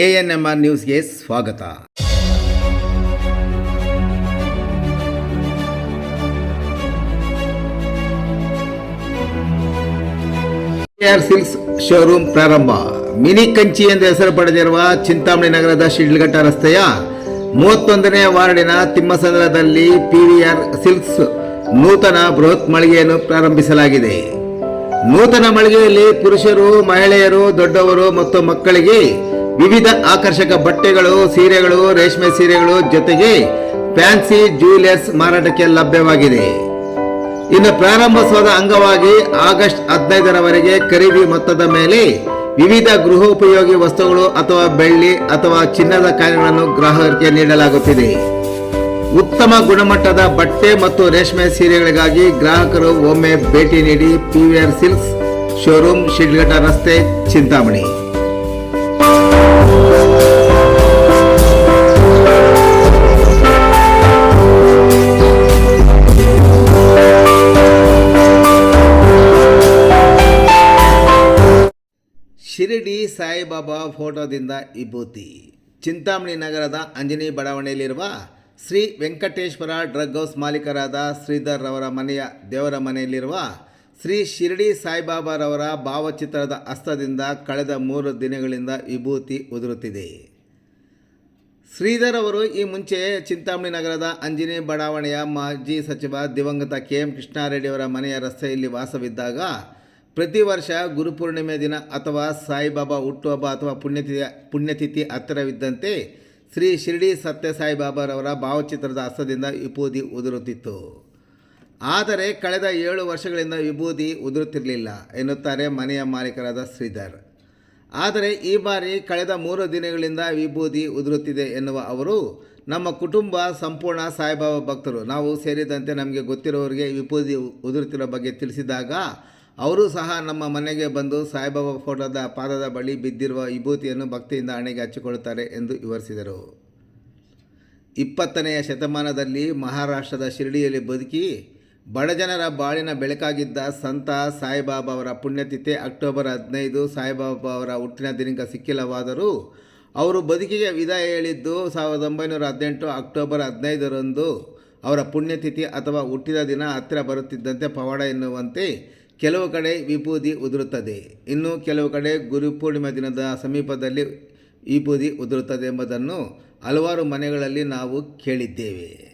A N M R ನ್ಯೂಸ್ಗೆ ಸ್ವಾಗತ silks showroom ಪ್ರಾರಂಭ. ಮಿನಿ ಕಂಚಿ ಎಂದು ಹೆಸರು ಪಡೆದಿರುವ ಚಿಂತಾಮಣಿ ನಗರದ ಶಿಡ್ಲಘಟ್ಟ ರಸ್ತೆಯ ಮೂವತ್ತೊಂದನೇ ವಾರ್ಡಿನ ತಿಮ್ಮಸಂದ್ರದಲ್ಲಿ ಪಿವಿಆರ್ ಸಿಲ್ಕ್ಸ್ ನೂತನ ಬೃಹತ್ ಮಳಿಗೆಯನ್ನು ಪ್ರಾರಂಭಿಸಲಾಗಿದೆ. ನೂತನ ಮಳಿಗೆಯಲ್ಲಿ ಪುರುಷರು, ಮಹಿಳೆಯರು, ದೊಡ್ಡವರು ಮತ್ತು ಮಕ್ಕಳಿಗೆ ವಿವಿಧ ಆಕರ್ಷಕ ಬಟ್ಟೆಗಳು, ಸೀರೆಗಳು, ರೇಷ್ಮೆ ಸೀರೆಗಳು ಜೊತೆಗೆ ಫ್ಯಾನ್ಸಿ ಜ್ಯುವೆಲರ್ಸ್ ಮಾರಾಟಕ್ಕೆ ಲಭ್ಯವಾಗಿದೆ. ಇನ್ನು ಪ್ರಾರಂಭೋತ್ಸವದ ಅಂಗವಾಗಿ ಆಗಸ್ಟ್ ಹದಿನೈದರವರೆಗೆ ಖರೀದಿ ಮೊತ್ತದ ಮೇಲೆ ವಿವಿಧ ಗೃಹೋಪಯೋಗಿ ವಸ್ತುಗಳು ಅಥವಾ ಬೆಳ್ಳಿ ಅಥವಾ ಚಿನ್ನದ ಕಾರ್ಯಗಳನ್ನು ಗ್ರಾಹಕರಿಗೆ ನೀಡಲಾಗುತ್ತಿದೆ. ಉತ್ತಮ ಗುಣಮಟ್ಟದ ಬಟ್ಟೆ ಮತ್ತು ರೇಷ್ಮೆ ಸೀರೆಗಳಿಗಾಗಿ ಗ್ರಾಹಕರು ಒಮ್ಮೆ ಭೇಟಿ ನೀಡಿ ಪಿವಿಆರ್ ಸಿಲ್ಕ್ಸ್ ಶೋರೂಮ್, ಶಿಡ್ಲಘಟ್ಟ ರಸ್ತೆ, ಚಿಂತಾಮಣಿ. ಶಿರಡಿ ಸಾಯಿಬಾಬಾ ಫೋಟೋದಿಂದ ವಿಭೂತಿ. ಚಿಂತಾಮಣಿ ನಗರದ ಅಂಜನಿ ಬಡಾವಣೆಯಲ್ಲಿರುವ ಶ್ರೀ ವೆಂಕಟೇಶ್ವರ ಡ್ರಗ್ ಹೌಸ್ ಮಾಲೀಕರಾದ ಶ್ರೀಧರ್ ರವರ ಮನೆಯ ದೇವರ ಮನೆಯಲ್ಲಿರುವ ಶ್ರೀ ಶಿರಡಿ ಸಾಯಿಬಾಬಾರವರ ಭಾವಚಿತ್ರದ ಹಸ್ತದಿಂದ ಕಳೆದ ಮೂರು ದಿನಗಳಿಂದ ವಿಭೂತಿ ಉದುರುತ್ತಿದೆ. ಶ್ರೀಧರ್ ಅವರು ಈ ಮುಂಚೆ ಚಿಂತಾಮಣಿ ನಗರದ ಅಂಜನಿ ಬಡಾವಣೆಯ ಮಾಜಿ ಸಚಿವ ದಿವಂಗತ ಕೆ ಎಂ ಕೃಷ್ಣಾರೆಡ್ಡಿಯವರ ಮನೆಯ ರಸ್ತೆಯಲ್ಲಿ ವಾಸವಿದ್ದಾಗ ಪ್ರತಿ ವರ್ಷ ಗುರುಪೂರ್ಣಿಮೆ ದಿನ ಅಥವಾ ಸಾಯಿಬಾಬಾ ಹುಟ್ಟುಹಬ್ಬ ಅಥವಾ ಪುಣ್ಯತಿಥಿ ಪುಣ್ಯತಿಥಿ ಹತ್ತಿರವಿದ್ದಂತೆ ಶ್ರೀ ಶಿರಡಿ ಸತ್ಯ ಸಾಯಿಬಾಬಾರವರ ಭಾವಚಿತ್ರದ ಹಸ್ತದಿಂದ ವಿಭೂತಿ ಉದುರುತ್ತಿತ್ತು. ಆದರೆ ಕಳೆದ ಏಳು ವರ್ಷಗಳಿಂದ ವಿಭೂತಿ ಉದುರುತ್ತಿರಲಿಲ್ಲ ಎನ್ನುತ್ತಾರೆ ಮನೆಯ ಮಾಲೀಕರಾದ ಶ್ರೀಧರ್. ಆದರೆ ಈ ಬಾರಿ ಕಳೆದ ಮೂರು ದಿನಗಳಿಂದ ವಿಭೂತಿ ಉದುರುತ್ತಿದೆ ಎನ್ನುವ ಅವರು, ನಮ್ಮ ಕುಟುಂಬ ಸಂಪೂರ್ಣ ಸಾಯಿಬಾಬಾ ಭಕ್ತರು. ನಾವು ಸೇರಿದಂತೆ ನಮಗೆ ಗೊತ್ತಿರೋರಿಗೆ ವಿಭೂತಿ ಉದುರುತ್ತಿರೋ ಬಗ್ಗೆ ತಿಳಿಸಿದಾಗ ಅವರು ಸಹ ನಮ್ಮ ಮನೆಗೆ ಬಂದು ಸಾಯಿಬಾಬಾ ಫೋಟೋದ ಪಾದದ ಬಳಿ ಬಿದ್ದಿರುವ ವಿಭೂತಿಯನ್ನು ಭಕ್ತಿಯಿಂದ ಹಣೆಗೆ ಹಚ್ಚಿಕೊಳ್ಳುತ್ತಾರೆ ಎಂದು ವಿವರಿಸಿದರು. ಇಪ್ಪತ್ತನೆಯ ಶತಮಾನದಲ್ಲಿ ಮಹಾರಾಷ್ಟ್ರದ ಶಿರಡಿಯಲ್ಲಿ ಬದುಕಿ ಬಡಜನರ ಬಾಳಿನ ಬೆಳಕಾಗಿದ್ದ ಸಂತ ಸಾಯಿಬಾಬಾ ಅವರ ಪುಣ್ಯತಿಥಿ ಅಕ್ಟೋಬರ್ ಹದಿನೈದು ಸಾಯಿಬಾಬಾ ಅವರ ಹುಟ್ಟಿನ ದಿನಾಂಕ ಸಿಕ್ಕಿಲ್ಲವಾದರೂ ಅವರು ಬದುಕಿಗೆ ವಿದಾಯ ಹೇಳಿದ್ದು ಸಾವಿರದ ಒಂಬೈನೂರ ಹದಿನೆಂಟು ಅಕ್ಟೋಬರ್ ಹದಿನೈದರಂದು ಅವರ ಪುಣ್ಯತಿಥಿ ಅಥವಾ ಹುಟ್ಟಿದ ದಿನ ಹತ್ತಿರ ಬರುತ್ತಿದ್ದಂತೆ ಪವಾಡ ಎನ್ನುವಂತೆ ಕೆಲವು ಕಡೆ ವಿಭೂತಿ ಉದುರುತ್ತದೆ. ಇನ್ನು ಕೆಲವು ಕಡೆ ಗುರುಪೂರ್ಣಿಮೆ ದಿನದ ಸಮೀಪದಲ್ಲಿ ವಿಭೂತಿ ಉದುರುತ್ತದೆ ಎಂಬುದನ್ನು ಹಲವಾರು ಮನೆಗಳಲ್ಲಿ ನಾವು ಕೇಳಿದ್ದೇವೆ.